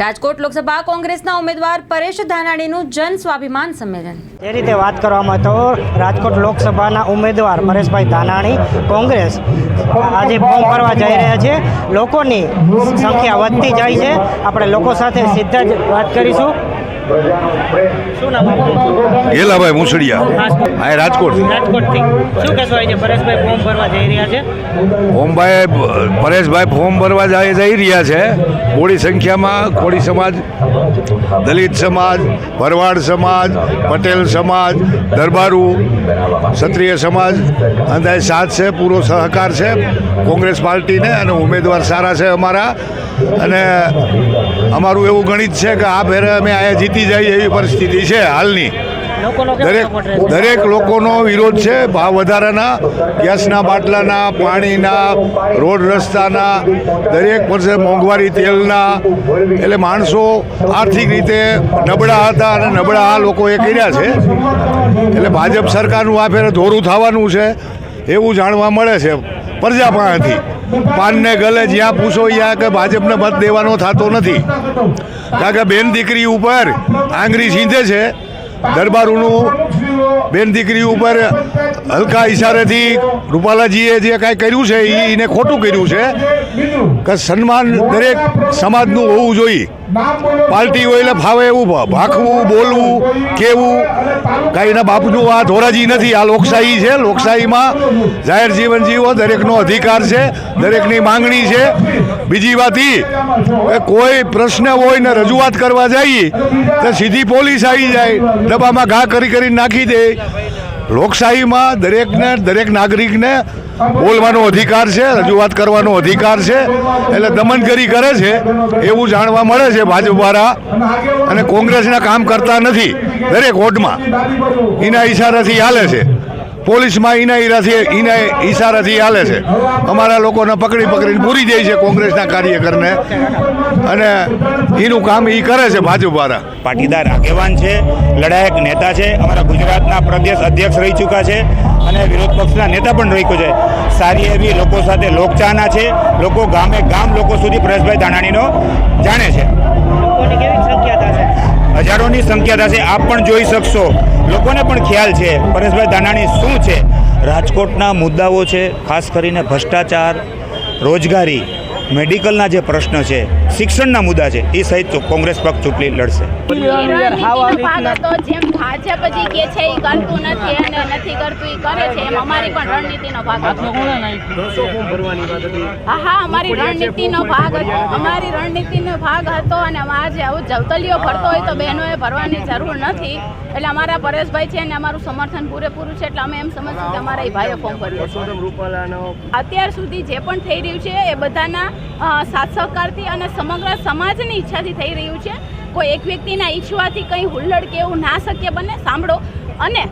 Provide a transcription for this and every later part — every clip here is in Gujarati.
રાજકોટ લોકસભા કોંગ્રેસના ઉમેદવાર પરેશ ધાનાણીનું જન સ્વાભિમાન સંમેલન. એ રીતે વાત કરવામાં તો રાજકોટ લોકસભાના ઉમેદવાર પરેશભાઈ ધાનાણી કોંગ્રેસ આજે ફોર્મ ભરવા જઈ રહ્યા છે. લોકોની સંખ્યા વધતી જાય છે. આપણે લોકો સાથે સીધા જ વાત કરીશું? ગેલાભાઈ મુસળિયા આ રાજકોટ. રાજકોટથી. શું કહેશો આજે? પરેશભાઈ ફોર્મ ભરવા જઈ રહ્યા છે? ઓમભાઈ પરેશભાઈ ફોર્મ ભરવા જાય જઈ રહ્યા છે. મોડી સંખ્યામાં કોળી સમાજ દલિત સમાજ, ભરવાડ સમાજ, પટેલ સમાજ, દરબારુ, ક્ષત્રિય સમાજ અંદાજ સાથ છે, પૂરો સહકાર છે. કોંગ્રેસ પાર્ટીને અને ઉમેદવાર સારા છે અમારા. અને અમારું એવું ગણિત છે કે આ ફેરે અમે અહીંયા જીતી જાય એવી પરિસ્થિતિ છે હાલની. દરેક દરેક લોકોનો વિરોધ છે. ભાવ વધારાના ગેસના બાટલાના પાણીના રોડ રસ્તાના દરેક વર્ષે મોંઘવારી તેલના. એટલે માણસો આર્થિક રીતે નબળા હતા અને નબળા આ લોકોએ કર્યા છે. એટલે ભાજપ સરકારનું આ ફેરે ધોરું થવાનું છે એવું જાણવા મળે છે પ્રજા પાસેથી પાનને ગલે જ્યાં પૂછો ત્યાં કે ભાજપને મત દેવાનો થતો નથી. કારણ કે બેન દીકરી ઉપર આંગળી સીંધે છે દરબારોનું બેન દીકરી ઉપર હલકા ઇશારેથી રૂપાલાજીએ જે કાંઈ કર્યું છે એને ખોટું કર્યું છે. કે સન્માન દરેક સમાજનું હોવું જોઈએ. પાર્ટી હોય એટલે ફાવે એવું ભાખવું, બોલવું, કેવું. કાંઈ એના બાપનું આ ધોરાજી નથી, આ લોકશાહી છે. લોકશાહીમાં જાહેર જીવન જીવો દરેકનો અધિકાર છે, દરેકની માંગણી છે. બીજી વાત એ કોઈ પ્રશ્ન હોય ને રજૂઆત કરવા જઈએ તો સીધી પોલીસ આવી જાય, ડબ્બામાં ઘા કરી કરી નાખી દે. લોકશાહીમાં દરેકને, દરેક નાગરિકને બોલવાનો અધિકાર છે, રજૂઆત કરવાનો અધિકાર છે, એટલે દમનગીરી કરે છે, એવું જાણવા મળે છે ભાજપવાળા અને કોંગ્રેસના કામ કરતા નથી, દરેક વોર્ડમાં. એના ઈશારાથી હાલે છે. પોલીસમાં એના ઈરાથી એના ઈશારાથી હાલે છે. અમારા લોકોને પકડી પકડીને પૂરી જાય છે કોંગ્રેસના કાર્યકરને. અને એનું કામ એ કરે છે ભાજપવાળા. પાટીદાર આગેવાન છે લડાયક નેતા છે અમારા ગુજરાતના પ્રદેશ અધ્યક્ષ રહી ચૂક્યા છે અને વિરોધ પક્ષના નેતા પણ રહી છે. સારી એવી લોકો સાથે લોકચાહના છે. લોકો ગામે ગામ લોકો સુધી પરેશભાઈ દાણાણીનો જાણે છે? હજારોની સંખ્યા થશે, આપ પણ જોઈ શકશો. લોકોને પણ ખ્યાલ છે, પરેશભાઈ દાનાણી શું છે? રાજકોટના મુદ્દાઓ છે, ખાસ કરીને ભ્રષ્ટાચાર, રોજગારી. મેડિકલના જે પ્રશ્ન છે, શિક્ષણના મુદ્દા છે, એ સહિત કોંગ્રેસ પક્ષ ચૂંટણી લડશે. અને અમારી રણનીતિનો ભાગ હતો અને આજે આવું જવતલીઓ ભરતો હોય તો બહેનોએ ભરવાની જરૂર નથી એટલે અમારા પરેશભાઈ છે ને અમારું સમર્થન પૂરેપૂરું છે એટલે અમે એમ સમજીએ કે અમારા એ ભાઈએ ફોર્મ ભર્યું અત્યાર સુધી જે પણ થઈ રહ્યું છે, એ બધાના સાથ સહકારથી અને સમગ્ર સમાજની ઈચ્છાથી થઈ રહ્યું છે. કોઈ એક વ્યક્તિના ઈચ્છવાથી કંઈ હુલ્લડ કે એવું ના શક્ય બને, સાંભળો. અને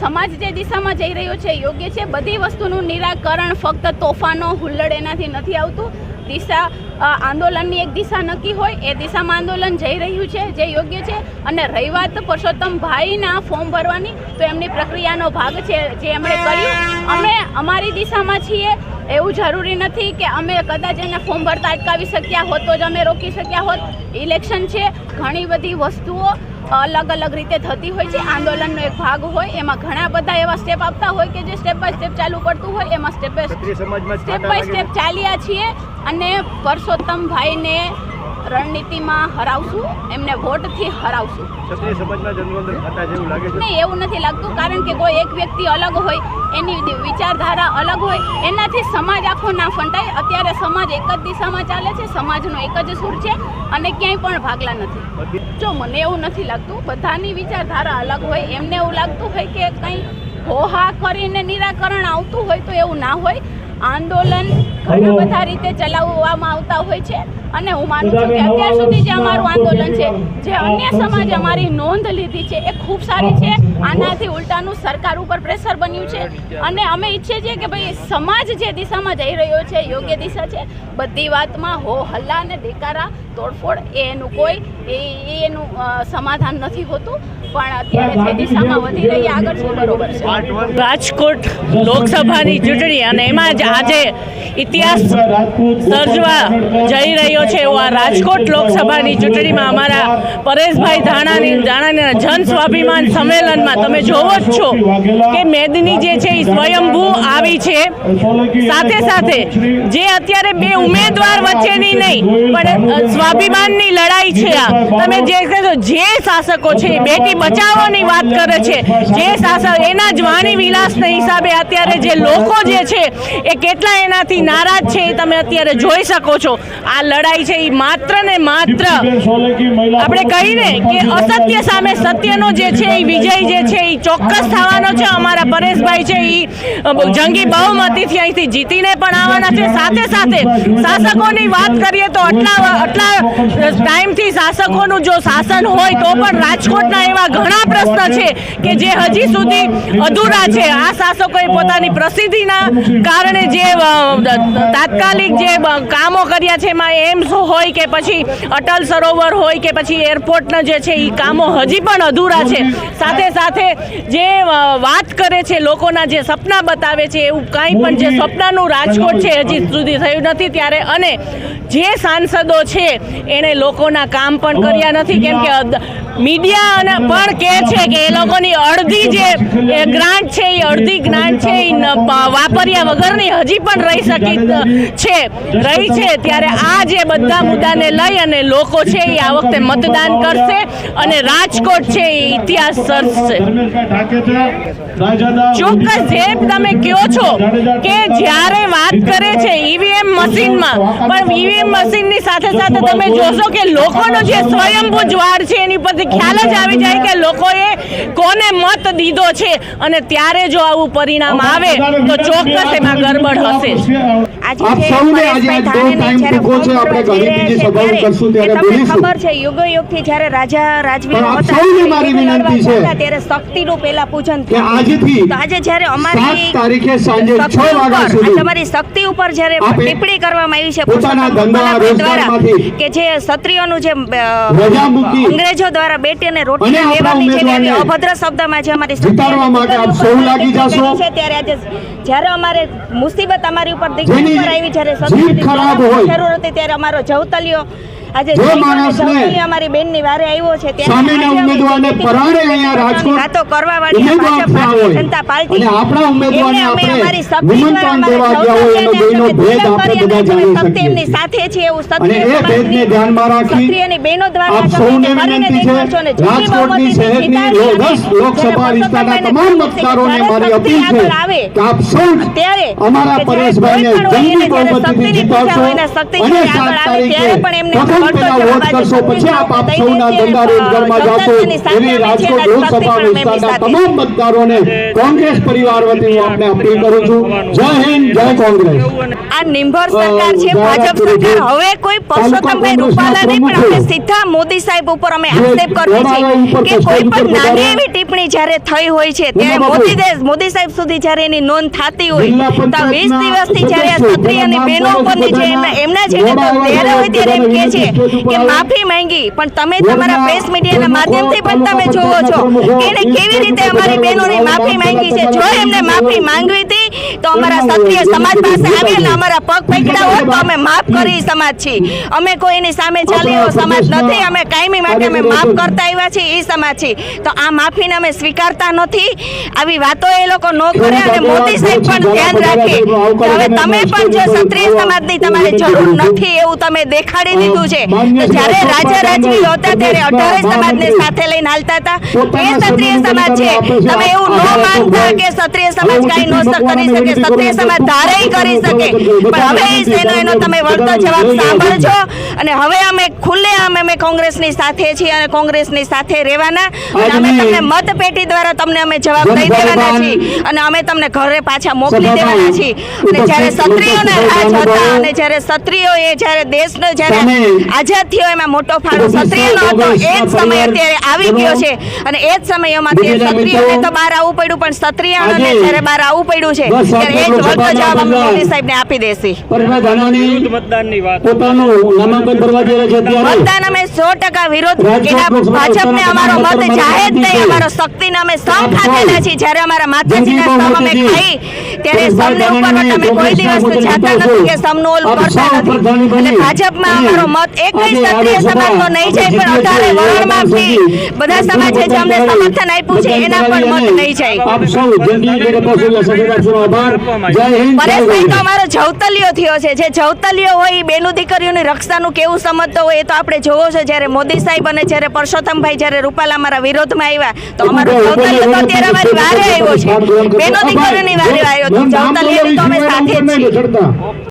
સમાજ જે દિશામાં જઈ રહ્યો છે યોગ્ય છે. બધી વસ્તુનું નિરાકરણ ફક્ત તોફાનો, હુલ્લડ એનાથી નથી આવતું. દિશા આંદોલનની એક દિશા નક્કી હોય, એ દિશામાં આંદોલન જઈ રહ્યું છે, જે યોગ્ય છે. અને રહી વાત પરસોત્તમ ભાઈના ફોર્મ ભરવાની તો એમની પ્રક્રિયાનો ભાગ છે, જે એમણે કર્યું. અમે અમારી દિશામાં છીએ એવું જરૂરી નથી કે અમે કદાચ એને ફોર્મ ભરતા અટકાવી શક્યા હોત તો જ અમે રોકી શક્યા હોત. ઇલેક્શન છે ઘણી બધી વસ્તુઓ અલગ અલગ રીતે થતી હોય છે. આંદોલનનો એક ભાગ હોય એમાં ઘણા બધા એવા સ્ટેપ આપતા હોય કે જે સ્ટેપ બાય સ્ટેપ ચાલુ પડતું હોય એમાં step by step by step ચાલ્યા છીએ અને પરસોત્તમ ભાઈને રણનીતિમાં હરાવશું એમને વોટથી હરાવશું. નહીં એવું નથી લાગતું કારણ કે કોઈ એક વ્યક્તિ અલગ હોય એની વિચારધારા અલગ હોય એનાથી સમાજ આખો ના ફંટાય. અત્યારે સમાજ એક જ દિશામાં ચાલે છે સમાજનો એક જ સૂર છે અને ક્યાંય પણ ભાગલા નથી. જો મને એવું નથી લાગતું બધાની વિચારધારા અલગ હોય એમને એવું લાગતું હોય કે કંઈ હોહા કરીને નિરાકરણ આવતું હોય તો એવું ના હોય. આંદોલન ઘણા બધા રીતે ચલાવવામાં આવતા હોય છે. અને હું માનું છું કે અત્યાર સુધી જે અમારું આંદોલન છે જે અન્ય સમાજે અમારી નોંધ લીધી છે એ ખૂબ સારી છે. આનાથી ઉલટાનું સરકાર ઉપર પ્રેશર બન્યું છે. અને અમે ઈચ્છીએ છીએ કે ભાઈ સમાજ જે દિશામાં જઈ રહ્યો છે યોગ્ય દિશા છે બધી વાતમાં હો હલ્લા અને દેકારા તોડફોડ એનું કોઈ એ એ એનું સમાધાન નથી હોતું. પણ અત્યારે જે દિશામાં વધી રહી આગળ છે બરોબર છે. રાજકોટ લોકસભાની ચૂંટણી અને એમાં જ આજે ઇતિહાસ સર્જવા જઈ રહ્યો છે એવો આ રાજકોટ લોકસભાની ચૂંટણીમાં અમારા પરેશભાઈ ધાણાની ધાણાના જન સ્વાભિમાન સંમેલનમાં તમે જોવો જ છો કે મેદની જે છે એ સ્વયંભૂ આવી છે. સાથે સાથે જે અત્યારે બે ઉમેદવાર વચ્ચેની નહીં, પણ સ્વાભિમાનની લડાઈ છે આ. તમે જે કહેશો, જે શાસકો છે બેટી બચાવવાની વાત કરે છે. જે શાસક, એના જ વાણી વિલાસના હિસાબે અત્યારે જે લોકો જે છે એ કેટલા એનાથી નારાજ છે એ તમે અત્યારે જોઈ શકો છો. આ લડાઈ છે એ માત્ર ને માત્ર આપણે કહીને કે અસત્ય સામે સત્યનો જે છે એ વિજય જે છે એ ચોક્કસ થવાનો છે. અમારા પરેશભાઈ છે એ જંગી બહુમતીથી અહીંથી જીતીને પણ આવવાના છે. સાથે સાથે શાસકોની વાત કરીએ તો આટલા આટલા ટાઈમથી શાસકોનું જો શાસન હોય તો પણ રાજકોટના એવા ઘણા પ્રશ્ન છે કે જે હજી સુધી અધૂરા છે. આ શાસકોએ પોતાની પ્રસિદ્ધિના કારણે જે તાત્કાલિક જે કામો કર્યા છે એમાં એમ્સ હોય કે પછી અટલ સરોવર હોય કે પછી એરપોર્ટના જે છે એ કામો હજી પણ અધૂરા છે. સાથે સાથે જે વાત કરે છે લોકોના જે સપના બતાવે છે એવું કાંઈ પણ જે સપનાનું રાજકોટ છે હજી સુધી થયું નથી ત્યારે અને જે સાંસદો છે એણે લોકોના કામ પણ કર્યા નથી. કેમ કે મીડિયા અને પણ કહે છે કે એ લોકોની અડધી જે ગ્રાન્ટ છે એ અડધી ગ્રાન્ટ છે એ વાપર્યા વગરની હજી પણ રહી શકી છે. રહી છે ત્યારે આ જે બધા મુદ્દાને લઈ અને લોકો છે એ આ વખતે મતદાન કરશે અને રાજકોટ છે એ ઇતિહાસ સર્જશે. ચોક્કસ જે તમે કહો છો કે જ્યારે વાત કરે છે ઈવીએમ મશીનમાં પણ ઈવીએમ મશીનની સાથે સાથે તમે જોશો કે લોકોનો જે સ્વયંભૂ જ્વાર છે એની પરથી ખ્યાલ જ આવી જાય કે લોકોએ કોને મત દીધો છે અને ત્યારે જો આવું પરિણામ આવે તો ચોક્કસ એમાં ગરબડ હશે જ આજે આપ જે સૌને આજે પરેશભાઈ દો ટાઈમ ધાનાણી ટૂંકો છે, જ્યારે આપણે ઘણી બીજી ફોર્મ ભરવા સભાઓ કરશું ત્યારે એ તમને બોલીશું. ખબર છે યુગો યુગથી જ્યારે રાજા આપ હતા, સૌને મારી લડવા વિનંતી છે જતા ત્યારે શક્તિનું પહેલા પૂજન થયું. તો આજે જ્યારે અમારી તારીખે સાંજે તમારી શક્તિ ઉપર જ્યારે ટિપ્પણી કરવામાં આવી છે પોતાના ધંધા, દ્વારા કે જે ક્ષત્રિયોનું જે અંગ્રેજો દ્વારા બેટી અને અને રોટલી લેવાની છે એવી અભદ્ર શબ્દમાં જે અમારી જીતાડવા માટે આપ સૌ લાગી જાશો. ત્યારે આજે જ્યારે અમારે મુસીબત અમારી ઉપર દીકરી ઉપર આવી જ્યારે. જરૂર હતી ત્યારે અમારો જવતલિયો આજે જે અમારી બેનની વારે આવ્યો છે સામેના ઉમેદવારને પરાણે અહીંયા રાજકોટ વાતો કરવા વાળી ઉમેદવાર ભાજપ થયા ભારતીય હોય. જનતા પાર્ટી. અને આપણા ઉમેદવારને આપણે નિમંત્રણ દેવા ગયા હોય એનો બેનો ભેદ આપણે બધા જાણી શક્તિ એમની સાથે છે એવું અને એ ભેદને ધ્યાનમાં રાખી ક્ષત્રિયની બહેનો દ્વારા આપ સૌને વિનંતી છે રાજકોટની શહેરની લોકસભા વિસ્તારના તમામ મતદારોને મારી અપીલ છે કે આપ સૌ ત્યારે અમારા પરેશભાઈને જંગી બહુમતીથી જીતાડશો અને સાત તારીખે જવાબ વોટ કરશો પછી આપ આપ સૌના ધંધા રોજગારમાં જાશો. એવી રાજકોટ લોકસભા વિસ્તારના તમામ મતદારોને કોંગ્રેસ પરિવાર વતી હું આપને અપીલ કરું છું. જય હિન્દ જય કોંગ્રેસ. આ નિંભર સરકાર છે ભાજપ સરકાર. હવે કોઈ પરસોત્તમભાઈ રૂપાલા નહીં પણ આપણે સીધા મોદી સાહેબ ઉપર અમે આક્ષેપ કરીએ છીએ કે કોઈ પણ નાની એવી ટિપ્પણી જ્યારે થઈ હોય છે ત્યારે મોદી દેશ મોદી સાહેબ સુધી જ્યારે એની નોંધ થતી હોય તો વીસ દિવસથી જ્યારે આ સદસ્યો, અને બહેનો ઉપરની જે એમના જે ત્યારે હોય ત્યારે એમ કે છે સ્ટેજ કે માફી માંગી પણ તમે તમારા પ્રેસ મીડિયાના માધ્યમથી પણ તમે જોવો છો એને કેવી રીતે અમારી બહેનોની માફી માંગી છે? જો એમને માફી માંગવી હતી તો અમારા ક્ષત્રિય સમાજ પાસે આવી અને અમારા પગ પકડ્યા હોય તો અમે માફ કરી સમાજ છીએ. અમે કોઈની સામે ચાલી એવો સમાજ નથી. અમે કાયમી માટે અમે માફ કરતા આવ્યા છીએ એ સમાજ છીએ. તો આ માફીને અમે સ્વીકારતા નથી. આવી વાતો એ લોકો ન કરે અને મોદી સાહેબ પણ ધ્યાન રાખે. હવે તમે પણ જો ક્ષત્રિય સમાજની તમારે જરૂર નથી એવું તમે દેખાડી દીધું છે. તો જ્યારે રાજા રાજવી હતા ત્યારે અઢારે સમાજને સાથે લઈને હાલતા હતા. એ ક્ષત્રિય સમાજ છે. તમે એવું ન માનતા કે ક્ષત્રિય સમાજ કાંઈ ન સ- કરી શકે ક્ષત્રિય સમાજ ધારે કરી શકે. પણ હવે એનો એનો તમે વળતો જવાબ સાંભળજો. અને હવે અમે ખુલ્લે આમ અમે કોંગ્રેસની સાથે છીએ અને કોંગ્રેસની સાથે રહેવાના. અને અમે તમને મતપેટી દ્વારા તમને અમે જવાબ દઈ દેવાના છીએ. અને અમે તમને ઘરે પાછા મોકલી દેવાના છીએ. અને જ્યારે ક્ષત્રિયોને રાજ હતા અને જ્યારે ક્ષત્રિયોએ જ્યારે દેશનો જ્યારે આઝાદ થયો એમાં મોટો ફાળો ક્ષત્રિયનો હતો એ જ સમય અત્યારે આવી ગયો છે. અને એ જ સમયમાં ક્ષત્રિયોને તો બહાર આવવું પડ્યું પણ ક્ષત્રિયાણોને જ્યારે બહાર આવવું પડ્યું છે ત્યારે એ જ જવાબ અમે મોદી સાહેબને આપી દેશી. મતદાન અમે સો ટકા વિરોધ ભાજપને અમારો મત જાહેર નહીં અમારો શક્તિને અમે સૌ છીએ. જ્યારે અમારા માતાજીના અમે ખાઈ ત્યારે સમને ઉપર તમે કોઈ દિવસ જાતા નથી કે સમનું ઓલ કરતા નથી. એટલે ભાજપમાં અમારો મત એક ક્ષત્રિય સમાજનો નહીં જાય પણ અઢારે વરણમાંથી બધા સમાજે જે અમને સમર્થન આપ્યું છે એના પણ મત નહીં જાય. આપ સૌ જંગી જગત સભ્ય સભ્યરાજનો આભાર. જય હિન્દ પરેશભાઈ તો અમારો જવતલિયો થયો છે. જે જવતલિયો હોય એ બેનું દીકરીઓની રક્ષાનું કેવું સમજતો હોય એ તો આપણે જોવો છે. જ્યારે મોદી સાહેબ અને જ્યારે પરસોત્તમભાઈ જ્યારે રૂપાલા અમારા વિરોધમાં આવ્યા તો અમારો જવતલિયો તો અત્યારે અમારી વારે આવ્યો છે. બેનો દીકરીઓની વારે આવ્યો તો જવતલિયાની તો અમે સાથે જ છીએ.